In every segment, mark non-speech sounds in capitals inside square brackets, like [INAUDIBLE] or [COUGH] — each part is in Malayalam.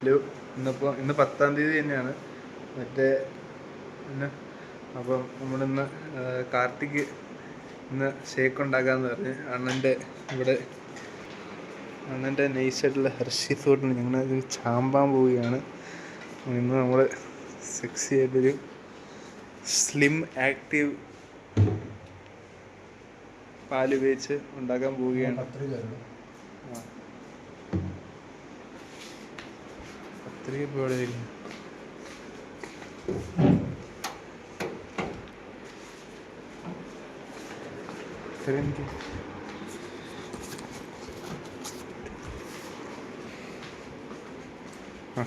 ഹലോ ഇന്നിപ്പോൾ ഇന്ന് പത്താം തീയതി തന്നെയാണ്. മറ്റേ പിന്നെ അപ്പം നമ്മളിന്ന് കാർത്തിക് ഇന്ന് ഷേക്ക് ഉണ്ടാക്കാന്ന് പറഞ്ഞ് അണ്ണന്റെ ഇവിടെ അണ്ണന്റെ നൈസായിട്ടുള്ള ഹെർഷി തോട്ടിൽ ഞങ്ങൾ ചാമ്പാൻ പോവുകയാണ്. ഇന്ന് നമ്മൾ സെക്സി ആയിട്ടൊരു സ്ലിം ആക്റ്റീവ് പാൽ ഉപയോഗിച്ച് ഉണ്ടാക്കാൻ പോവുകയാണ്. ആ. പത്രിക ഇപ്പോൾ എവിടെ ഇരിക്കുന്നു? പത്രിക എനിക്ക് ആ.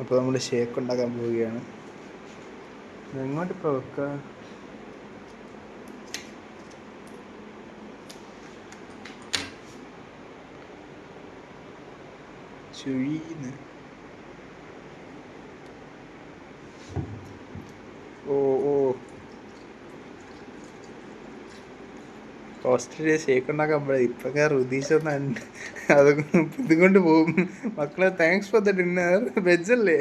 അപ്പോൾ നമ്മൾ ഷേക്ക് ഉണ്ടാക്കാൻ പോവുകയാണ് എങ്ങോട്ടിപ്പോൾ വെക്കുക ചുഴീന്ന് ഓ ഓ ഓസ്ട്രേലിയ ഷേക്ക് ഉണ്ടാക്കാൻ ഇപ്പൊക്കെ റുദീഷൊന്നും അതൊക്കെ ഇതും കൊണ്ട് പോകും. മക്കളെ താങ്ക്സ് ഫോർ ദ ഡിന്നർ വെജല്ലേ?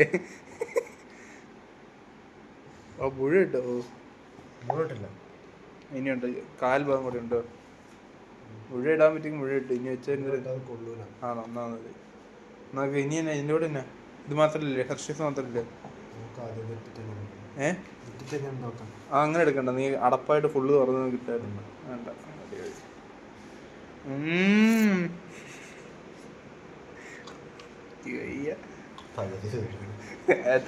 ഓ പുഴ കേട്ടോ ഇങ്ങോട്ടില്ല ഇനിയുണ്ട്? കാൽ ഭാഗം കൂടെ ഉണ്ടോ? മുഴ ഇടാൻ പറ്റുമെങ്കിൽ മുഴ ഇട്ടു ഇനി വെച്ചാൽ ആ നന്നാ ആണോ എന്നാ ഇനി തന്നെ ഇതിന്റെ കൂടെ തന്നെ ഇത് മാത്രമല്ലേ ഹർഷീസ് മാത്രമല്ലേ ഏഹ് നോക്കാം. നോക്കാം. ആ അങ്ങനെ എടുക്കണ്ട. നീ അടപ്പായിട്ട് ഫുള്ള് തുറന്ന് കിട്ടായിരുന്നു വേണ്ട.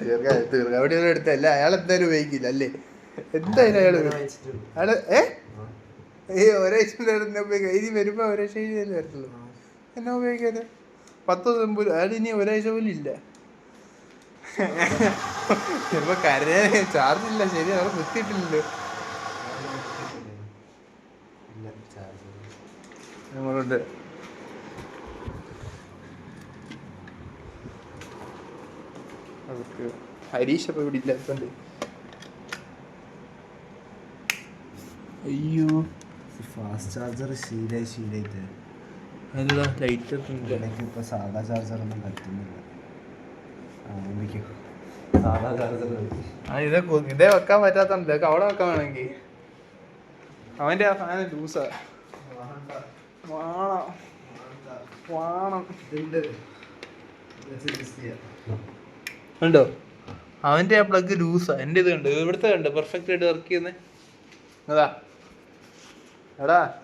തീർക്കാം തീർക്കാം. അവിടെ ഒന്നും എടുത്തല്ല അയാൾ എന്തായാലും ഉപയോഗിക്കില്ല അല്ലേ? എന്തായാലും അയാൾ അയാൾ ഏ. ഏ ഒരാഴ്ച ഉപയോഗിക്കാം ഇനി വരുമ്പോ ഒരാഴ്ച കഴിഞ്ഞാലേ വരത്തുള്ളൂ? എന്നാ ഉപയോഗിക്കാതെ പത്ത് ദിവസം പോലും അയാൾ ഇനി ഒരാഴ്ച പോലും ഇല്ല. ചിലപ്പോ കരയാൻ ചാർജ് ഇല്ല ശരി അവിടെ കുത്തിയിട്ടില്ലല്ലോ. ഞങ്ങളുണ്ട്. അവർക്ക് ഹരീഷ് അപ്പൊ ഇവിടെ ഇല്ലാത്തോണ്ട് അയ്യോ. ഫാസ്റ്റ് ചാർജർ ശീലായി ശീലായിട്ട്. ലൈറ്റ് സാധാ ചാർജർ ഒന്നും പറ്റുന്നില്ല. അമ്മയ്ക്ക് സാധാ ചാർജർ ആ ഇതേ ഇതേ വെക്കാൻ പറ്റാത്ത ഇതൊക്കെ അവിടെ വെക്കാൻ വേണമെങ്കിൽ അവന്റെ ആ ഫാൻ ലൂസാ വാണം. വാണം. ഉണ്ടോ അവന്റെ ആ പ്ലഗ് ലൂസാ എന്റെ ഇത് കണ്ട്? ഇവിടുത്തെ കണ്ട്? പെർഫെക്റ്റ് ആയിട്ട് വർക്ക് ചെയ്യുന്നത് അതാ. എടാ.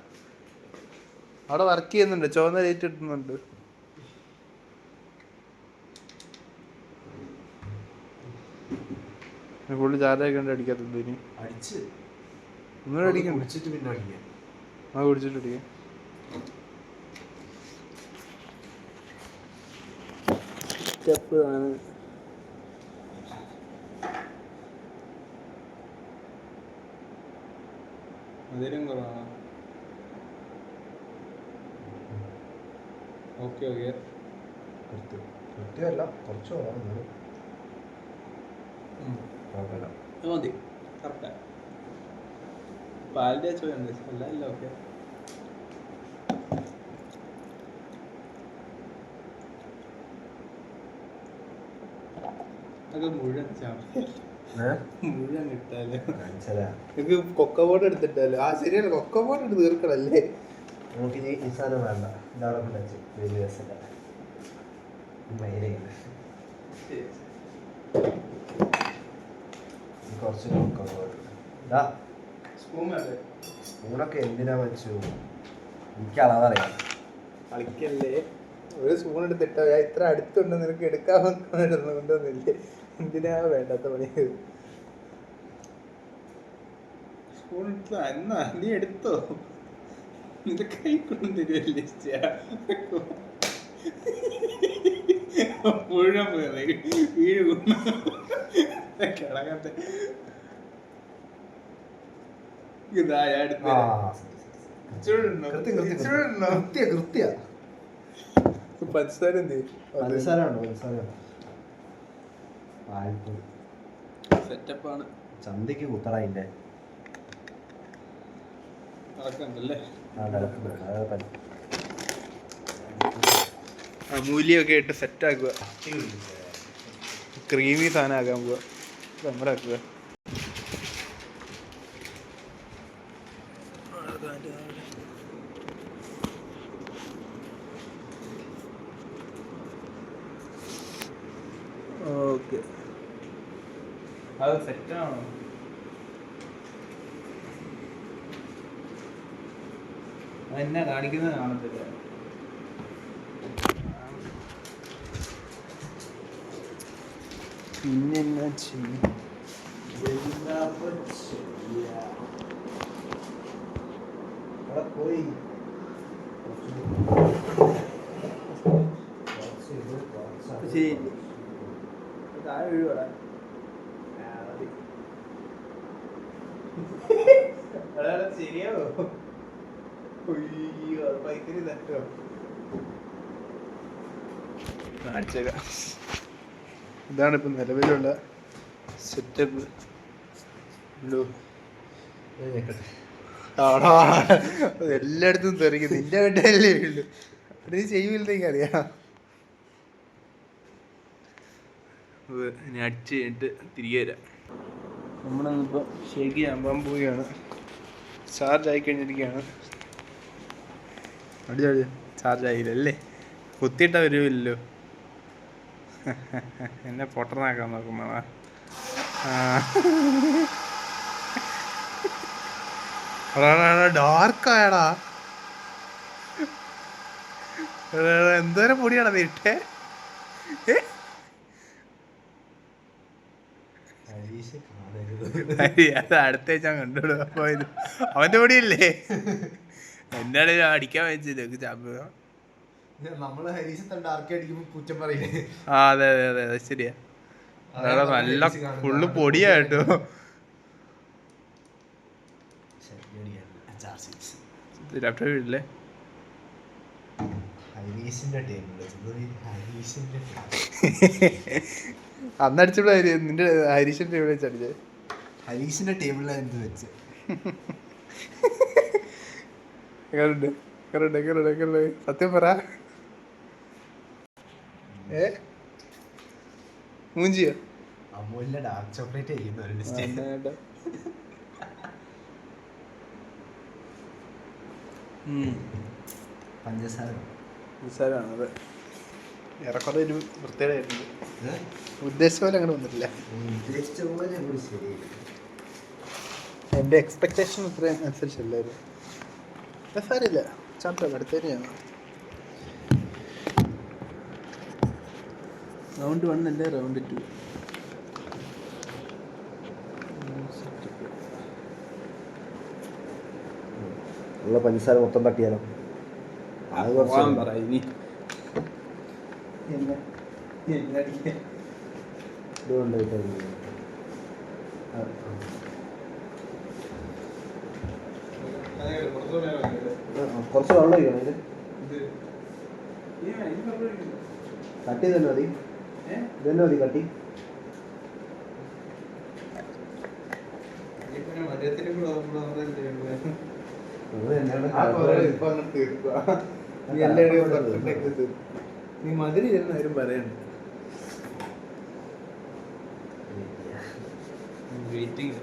അവിടെ വർക്ക് ചെയ്യുന്നുണ്ട് ചുവന്ന ലൈറ്റ് ഇടുന്നുണ്ട്. ഫുള്ള് ചാർജാക്കി ഉണ്ട് അടിക്കാത്തത് ഇനി. അടിച്ച്. ഒന്നും അടിക്കണ്ട കുടിച്ചിട്ട് പിന്നെ അടിക്കാം. ആ കുടിച്ചിട്ട് അടിക്കാം. സ്റ്റെപ്പ് ആണ്. മധുരം കുറവാണ്? Okay okay. കൃത്യം കൃത്യമല്ല കുറച്ച് കുഴപ്പമില്ല. മതി. പാലിന്റെ അല്ല ഓക്കെ. മുഴുവൻ കൊക്കബോർഡ് എടുത്തിട്ടല്ലോ ആ ശരിയല്ല കൊക്കബോർഡ് എടുത്ത് തീർക്കണല്ലേ? നമുക്ക് ഇനി ഈ സാധനം വേണ്ട ഇതവിടെ കൊണ്ടുവച്ച് വലിയ രസമില്ല കുറച്ച് നോക്കാം ഇതാ. സ്പൂണൊക്കെ എന്തിനാ വെച്ചു? എനിക്ക് അളവറിയാം. കളിക്കല്ലേ ഒരു സ്പൂൺ എടുത്തിട്ടോ? ഞാൻ ഇത്ര അടുത്തുണ്ട് നിനക്ക് എടുക്കാൻ കൊണ്ടൊന്നുമില്ലേ എന്തിനാ വേണ്ടാത്ത പണി? സ്പൂൺ എടുത്തോ എന്നാ നീ എടുത്തോ? നിന്റെ കൈ കൊണ്ടുവരുമല്ലേ മുഴുവൻ പോയി വീഴും കിടക്കത്തെ. ഇതാ പഞ്ചസാര എന്ത്? സെറ്റപ്പാണ് ചന്തയ്ക്ക് കുത്തറ അതിന്റെ നടക്കണ്ടല്ലേ? മൂലിയൊക്കെ ഇട്ട് സെറ്റ് ആക്കുക. ക്രീമി സാധനം ആക്കാൻ പോവുക നമ്മളാക്കുക ഓക്കെ. അത് സെറ്റാണോ എന്നെ കാണിക്കുന്നത് കാണത്തില്ല. പിന്നെ എന്നാ ചെയ്യും? പോയി. ശരി. താഴെ വീഴുവാടാ. ശരിയാവോ അയ്യോ ബൈക്കിന് തട്ടോ കാണിച്ചേക്കാം ഇതാണ് ഇപ്പം നിലവിലുള്ള സെറ്റപ്പ് ആടാ എല്ലായിടത്തും തെറിക്കും നിന്റെ വീട്ടിലല്ലേ ഉള്ളു നീ ചെയ്യൂലെങ്കിൽ അറിയാം അത് ഇനി അടിച്ച് കഴിഞ്ഞിട്ട് തിരികെ വരാം നമ്മളിപ്പോൾ ഷേക്ക് ചെയ്യാൻ പോവുകയാണ്. ചാർജ് ആയി കഴിഞ്ഞിരിക്കുകയാണ്. അടി അടി. ചാർജ് ആയില്ലല്ലേ? കുത്തിയിട്ട വരുമല്ലോ എന്നെ പൊട്ടനാക്കാൻ നോക്കുമ്പോ. ഡാർക്കായടാ എന്തോരം പൊടിയാടാ നീട്ടേ അത് അടുത്ത ആഴ്ച ഞാൻ കണ്ടോളൂ അപ്പൊ അവന്റെ പൊടിയല്ലേ? എന്നാണ് ഞാൻ അടിക്കാൻ വെച്ചത്? ചാമ്പ്യൻ നമ്മൾ അടിക്കുമ്പോ കുറ്റം പറയില്ലേ? ആ അതെ അതെ അതെ അത് ശരിയാ. അതാണ് അതാ നല്ല. ഫുള്ള് പൊടിയായിട്ടോ വീട്ടിലെ? നിന്റെ ഹരീഷിന്റെ ഇവിടെ വെച്ച് ഹരീഷിന്റെ ടീമിലാണ് എന്ത് വെച്ച്? [LAUGHS] എങ്ങനുണ്ട് എങ്ങനുണ്ട് എങ്ങനുണ്ട് എങ്ങനുണ്ട് സത്യം പറ. ഏ? മൂഞ്ചിയോ? അമൂലിന്റെ ഡാർക്ക് ചോക്ലേറ്റ് ചെയ്യുന്ന ഒരു ലിസ്റ്റ് പഞ്ചസാര. നിസ്സാരമാണ് അത്. ഏറെക്കുറെ ഒരു ഉദ്ദേശിച്ച പോലെ അങ്ങനെ വന്നിട്ടില്ല. ഉദ്ദേശിച്ച പോലെ ഒരു ശരിയില്ല എന്റെ എക്സ്പെക്ടേഷൻ അത്ര അനുസരിച്ചല്ലായിരുന്നു. സാരില്ല ചാപ്റ്റർ അടുത്തേക്ക് ഞാൻ റൗണ്ട് വൺ അല്ലേ? റൗണ്ട് ടു ഉള്ള പഞ്ചസാര മൊത്തം തട്ടിയാലോ? അത് കുറച്ച് ഇതുകൊണ്ട് ആ, കുറച്ച് വെള്ളം ഒഴിക്കണം ഇത്. കട്ടി തന്നെ മതി. ഇതന്നെ തന്നെ മതി കട്ടി. നീ മധുര ഇരുന്ന ആരും പറയണ്ട. വെയിറ്റിംഗ്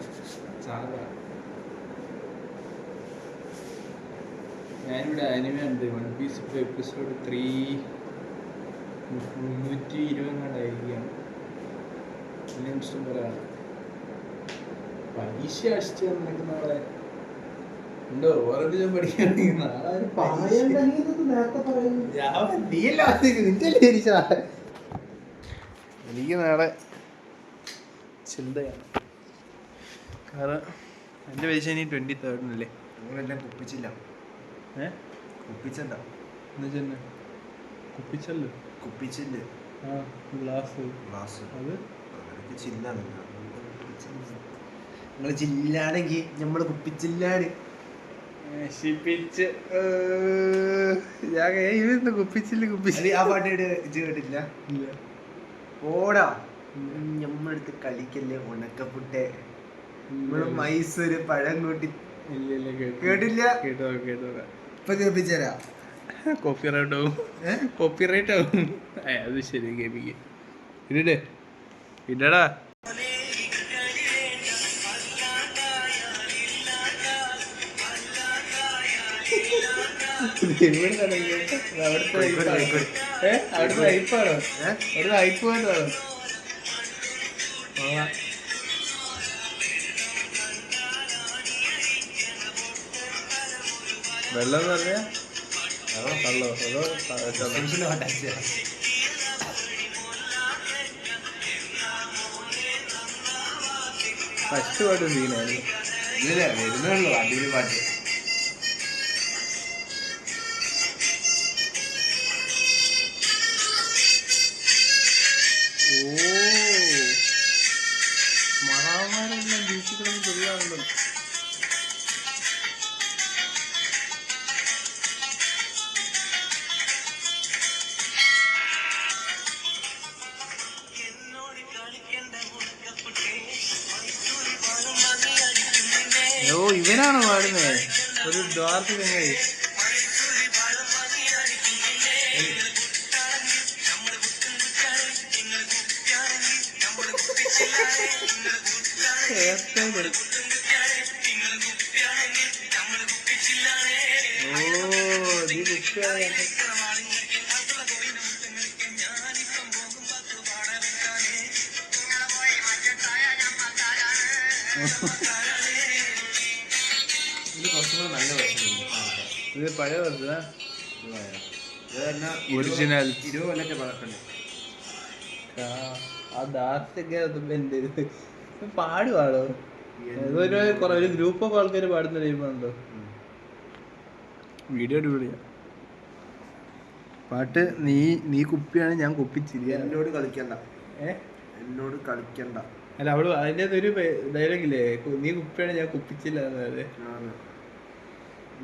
ഞാനിവിടെ അനിമ ഉണ്ട് വൺ പീസ് ഇപ്പോൾ എപ്പിസോഡ് ത്രീ മുന്നൂറ്റി ഇരുപങ്ങാണ്ടായിരിക്കുകയാണ് വലിയ ഇഷ്ടം പോലെയാണ് പരീക്ഷ അടിച്ചു നിൽക്കുന്ന ആളെ. ഉണ്ടോ ഓറഞ്ച് ഞാൻ പഠിക്കുകയാണെങ്കിൽ നാളെ എനിക്ക് നാളെ ചിന്തയാണ്. കാരണം എന്റെ പരീക്ഷ ഇനി ട്വന്റി തേർഡിനല്ലേ നിങ്ങളെല്ലാം കുപ്പിച്ചില്ല ഏഹ് കുപ്പിച്ചല്ല എന്നുവെച്ചെന്നെ കുപ്പിച്ചല്ലോ? കുപ്പിച്ചില്ല. ആ ഗ്ലാസ്. ഗ്ലാസ്. അത്? അവർക്ക് ചില്ലാണ്. നിങ്ങൾ ചില്ലാണെങ്കിൽ നമ്മൾ കുപ്പിച്ചില്ലാണ്. നശിപ്പിച്ച് ഞാൻ ഇവിടുന്ന് കുപ്പിച്ചില്ല കുപ്പിച്ചില്ല. ആ പാട്ട് ഇത് കേട്ടില്ല ഓടാ. നമ്മളടുത്ത് കളിക്കല്ലേ ഉണക്കപ്പുട്ടെ? നമ്മൾ മൈസൂര് പഴം കൂട്ടി. ഇല്ല ഇല്ല കേട്ടു കേട്ടില്ല? കേട്ടോ കേട്ടോ ഇപ്പൊ കേൾപ്പിച്ചരാ കോപ്പിറൈറ്റ് ആവും. കോപ്പിറൈറ്റ് ആവും. അത് ശരി കേൾപ്പിക്ക് ഇടേ ഇടടാ അവിടുത്തെ? അവിടുത്തെ അയപ്പാണോ? അവിടുത്തെ അയപ്പ് വേണ്ടാണോ വെള്ളം എന്ന് പറഞ്ഞാൽ കള്ളോ അതോ ഫസ്റ്റ് പാട്ട് സീനായിരുന്നു ഇല്ല വരുന്നുള്ളൂ അടിപൊളി പാട്ട്. ഓ ഇവനാണോ പാടുന്നത് ഒരു ഡാർക്ക് ചങ്ങായി. ഓ നീ കുപ്പിയാണ് ഇത് [LAUGHS] ഇത് പഴയ തന്നെ Original. ഇരുപത് കൊല്ലത്തെ പഴക്കമുണ്ട്. ആ ഡാർക്കൊക്കെ എന്റെ പാടുവാടോ കുറെ ഒരു ഗ്രൂപ്പ് ഓഫ് ആൾക്കാർ പാടുന്ന ടൈമുണ്ടോ വീഡിയോ അടിപൊളിയാ. പാട്ട് നീ നീ കുപ്പിയാണ് ഞാൻ കുപ്പിച്ചില്ല എന്നോട് കളിക്കണ്ട. ഏ? എന്നോട് കളിക്കണ്ട. അല്ല അവൾ അതിന്റെ ഒരു ഡയലോഗില്ലേ നീ കുപ്പിയാണ് ഞാൻ കുപ്പിച്ചില്ല എന്നത്.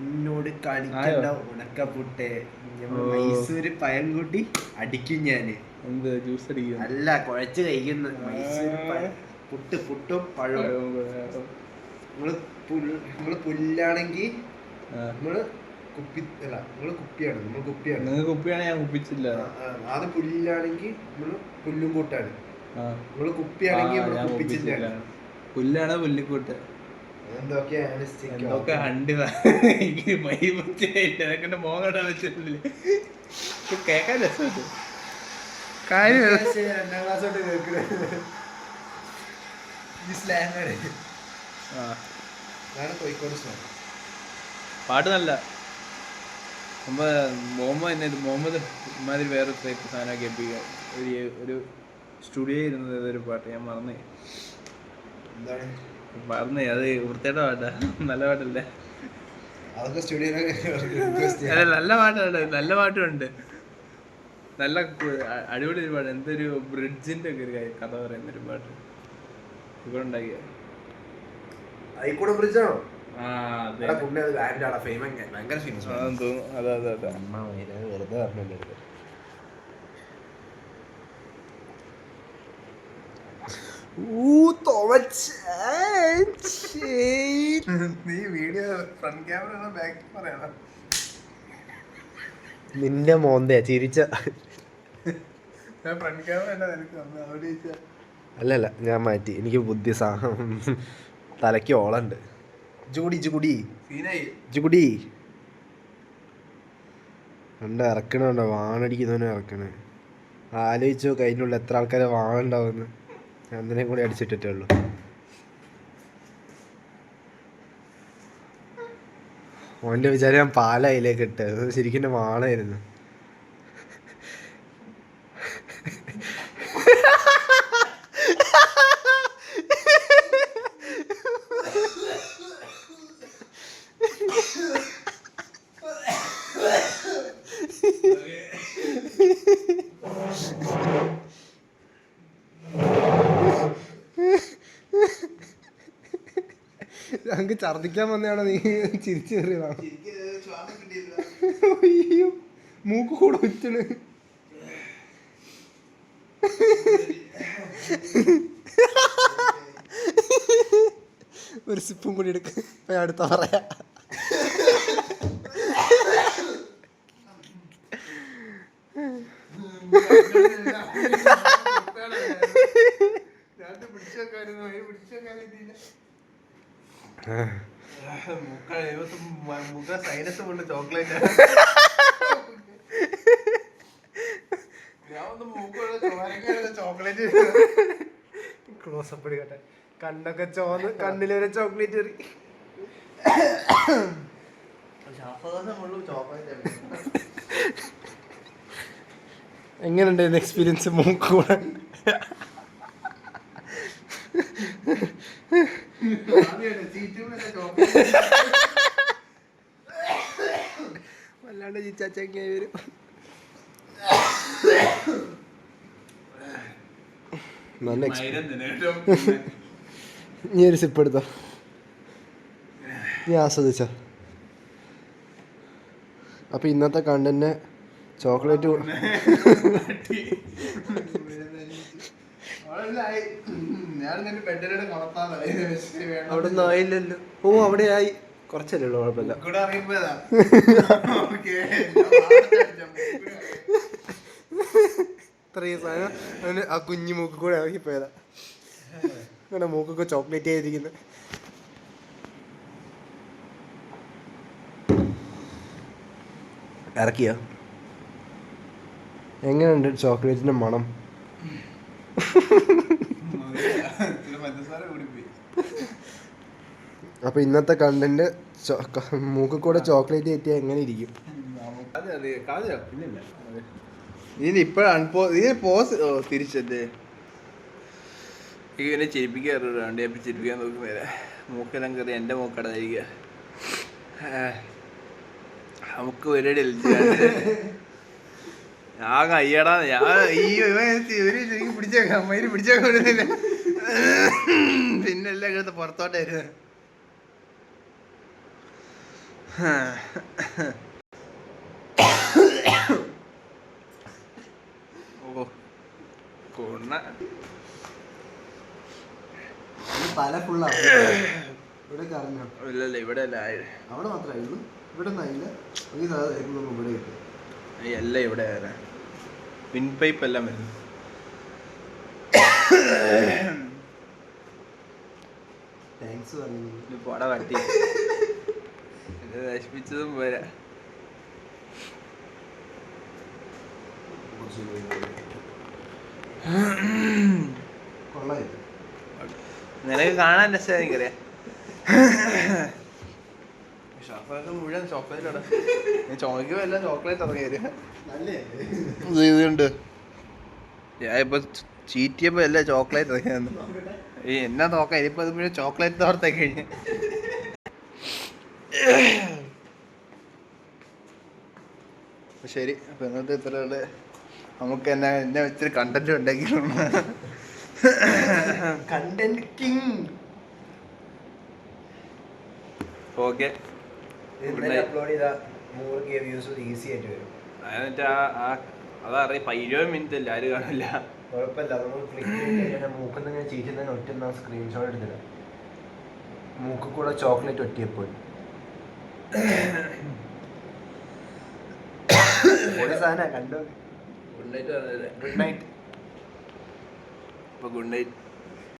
എന്നോട് കളിക്കണ്ട? ഉണക്കപ്പുട്ടെ. മൈസൂര് പഴം കൂട്ടി അടിക്കും ഞാൻ. ജ്യൂസ് അടിക്കും അല്ല കുഴച്ച് കഴിക്കുന്ന. മൈസൂർ പുട്ട് പുട്ടും പഴവും. നിങ്ങൾ നിങ്ങൾ പുല്ലാണെങ്കിൽ നിങ്ങൾ കുപ്പി അല്ല നിങ്ങൾ കുപ്പിയാണ്. നമ്മൾ കുപ്പിയാണ്. നിങ്ങൾ കുപ്പിയാണ് ഞാൻ കുപ്പിച്ചില്ല. അത് പുല്ലാണെങ്കിൽ നമ്മൾ പുല്ലും കൂട്ടാണ്. നിങ്ങൾ കുപ്പിയാണെങ്കിൽ നമ്മൾ. പുല്ലാണ് പുല്ലിക്കൂട്ട്. എന്തൊക്കെ ആവുക. ഹണ്ട് എനിക്ക് മൈ പറ്റില്ല അതൊക്കെ മോങ്ങടാ വെച്ചിട്ടില്ല കേക്കാൻ രസമുണ്ട്. കാര്യം പക്ഷേ രണ്ടാം ക്ലാസ് തൊട്ട് കേൾക്കുന്നത് ഈ ആ. കോഴിക്കോട് സ്ലാങ് പാട്ട് നല്ല. മുഹമ്മദ് തന്നെ ഇത് മുഹമ്മദ് ഇമാതിരി വേറെ ടൈപ്പ് സാധനം കേൾപ്പിക്കുക ഒരു ഒരു സ്റ്റുഡിയോ ഇരുന്നത് ഒരു പാട്ട്. ഞാൻ മറന്നു എന്താണ്? മറന്നേ അത് വൃത്തിയുടെ പാട്ടാ. നല്ല പാട്ടല്ലേ? അല്ല നല്ല പാട്ടാണ് നല്ല പാട്ടുമുണ്ട് നല്ല അടിപൊളി ഒരു പാട്ട്. എന്തൊരു ബ്രിഡ്ജിന്റെ ഒക്കെ ഒരു കാര്യം- കഥ പറയുന്ന ഒരു പാട്ട്. ഇവിടെ ഉണ്ടാക്കിയ. ബ്രിഡ്ജാണോ അതെ അവിടെ പുള്ളി അത് ബാൻഡാണ് ഫേമസ് ഭയങ്കര ഫേമസ് അതെന്ന് തോന്നുന്നു അതെ അതെ അതെ വെറുതെ പറഞ്ഞല്ലേ നീ വീഡിയോ ഫ്രണ്ട് ക്യാമറ ബാക്ക് പറയണം. നിന്റെ മോന്തയാ ചിരിച്ച. Front camera. അല്ലല്ല ഞാൻ മാറ്റി. എനിക്ക് ബുദ്ധി സാഹം തലയ്ക്ക് ഓളുണ്ട്. ജുഗുടി ജുഗുടി ജുഗുടി ഉണ്ട് കണ്ട്? ഇറക്കണുണ്ടോ വാണടിക്കുന്നവനും ഇറക്കണേ ആലോചിച്ചു കഴിഞ്ഞുള്ള എത്ര ആൾക്കാരെ വാണുണ്ടാവുമെന്ന്. അതിനെ കൂടി അടിച്ചിട്ടിട്ടേ ഉള്ളൂ. ഓന്റെ വിചാരം ഞാൻ പാല അതിലേക്ക് ഇട്ട് അത് ശരിക്കും എന്റെ ഛർദിക്കാൻ വന്നതാണോ നീ ചിരിച്ചു കയറിയതാണ് അയ്യോ മൂക്ക് കൂടെ ഉറ്റണ് ഒരു സിപ്പും കൂടി എടുക്ക ഞാൻ അടുത്ത പറയാ സൈനസ് കൊണ്ട് ചോക്ലേറ്റ് ഞാൻ ഒന്ന് അപ്പ് എടുക്കട്ടെ. കണ്ണൊക്കെ ചോന്ന് കണ്ണിലൊരു ചോക്ലേറ്റ് കറി എങ്ങനെയുണ്ടായിരുന്നു എക്സ്പീരിയൻസ് മൂക്കൂടെ വല്ലാണ്ട് ചിച്ചാച്ചങ്ങ വരും. നല്ല നീ ഒരു സിപ്പ് എടുത്തോ? നീ ആസ്വദിച്ചോ? അപ്പൊ ഇന്നത്തെ കണ്ടന്റ് ചോക്ലേറ്റ് [LAUGHS] ഞാൻ നിന്റെ ബെഡിലൂടെ കളത്താന്നായി അവിടെ ഒന്നും ആയില്ലല്ലോ. ഓ അവിടെ ആയി കുറച്ചല്ലേ ഉള്ളൂ കുഴപ്പമില്ല. ഇത്രയും സാധനം. അവന് ആ കുഞ്ഞു മൂക്ക് കൂടെ ഇറങ്ങിപ്പോയതാ അങ്ങനെ മൂക്കൊക്കെ ചോക്ലേറ്റ് ആയിരിക്കുന്നത് ഇറക്കിയോ? എങ്ങനെയുണ്ട് ചോക്ലേറ്റിന്റെ മണം? അപ്പൊ ഇന്നത്തെ കണ്ടന്റ് മൂക്ക് കൂടെ ചോക്ലേറ്റ് കയറ്റിയാൽ എങ്ങനെ ഇരിക്കും? ഇനി ഇപ്പോഴാണ് ഇതിന് പോസ് തിരിച്ചല്ലേ ഇങ്ങനെ ചിരിപ്പിക്കാറുണ്ട് വണ്ടി അപ്പം ചിരിപ്പിക്കാൻ നോക്കുന്നേരെ മൂക്കെല്ലാം കയറി എന്റെ മൂക്കടന്നിരിക്കുക നമുക്ക് പരിപാടി ഞാൻ കയ്യടാ ഞാൻ ഈ ഇവർ ശരിക്കും പിടിച്ചേക്കാം അമ്മയിൽ പിടിച്ചേക്കാൻ വരുന്നില്ല പിന്നെ എല്ലാം കേട്ട് പുറത്തോട്ടായിരുന്നു ഓ കൊണ്ണ തല ഫുള്ളാണ് ഇവിടെ കറങ്ങാം ഇല്ലല്ല ഇവിടെ അല്ല അവിടെ മാത്രമായിരുന്നു ഇവിടെ ഒന്നായില്ല ഈ ഇവിടെ കിട്ടും. എല്ലാം ഇവിടെ വരാൻ വിൻ പൈപ്പ് എല്ലാം വരുന്നു. താങ്ക്സ് പറഞ്ഞു പട വട്ടി നശിപ്പിച്ചതും പോരാ. നിനക്ക് കാണാൻ രസമാണ് എനിക്കറിയാം ഷാഫൊക്കെ മുഴുവൻ ചോക്ലേറ്റ് ആണ്. നീ എല്ലാം ചോക്ലേറ്റ് ഇറങ്ങി വരും ഇതുണ്ട്. ഞാൻ ഇപ്പൊ ചീറ്റിയപ്പോ എല്ലാം ചോക്ലേറ്റ് ഇറങ്ങി വന്നു ഈ എന്നാ നോക്കാം ഇനിയിപ്പോ അത് മുഴുവൻ ചോക്ലേറ്റ് തോർത്തേ കഴിഞ്ഞ്. ശരി അപ്പൊ ഇന്നത്തെ ഇത്രയുള്ള നമുക്ക് എന്നെ എന്നെ വെച്ചൊരു കണ്ടന്റ് ഉണ്ടെങ്കിലും കണ്ടന്റ് കിങ് ഓക്കെ അപ്ലോഡ് ചെയ്താൽ നൂറ് കെ വ്യൂസ് ഈസി ആയിട്ട് വരും. എന്നിട്ട് ആ ആ അതറിയാം ഇരുപത് മിനിറ്റ് അല്ല ആരും കാണില്ല കുഴപ്പമില്ല നമ്മൾ ക്ലിക്ക് ചെയ്ത് മൂക്കിൽ നിന്ന് ചീറ്റുന്നതിന് ഒറ്റ സ്ക്രീൻഷോട്ട് എടുത്തില്ല മൂക്കിൽ കൂടെ ചോക്ലേറ്റ് ഒറ്റിയപ്പോൾ. [COUGHS] സാധനം കണ്ടോ? Good night good night good night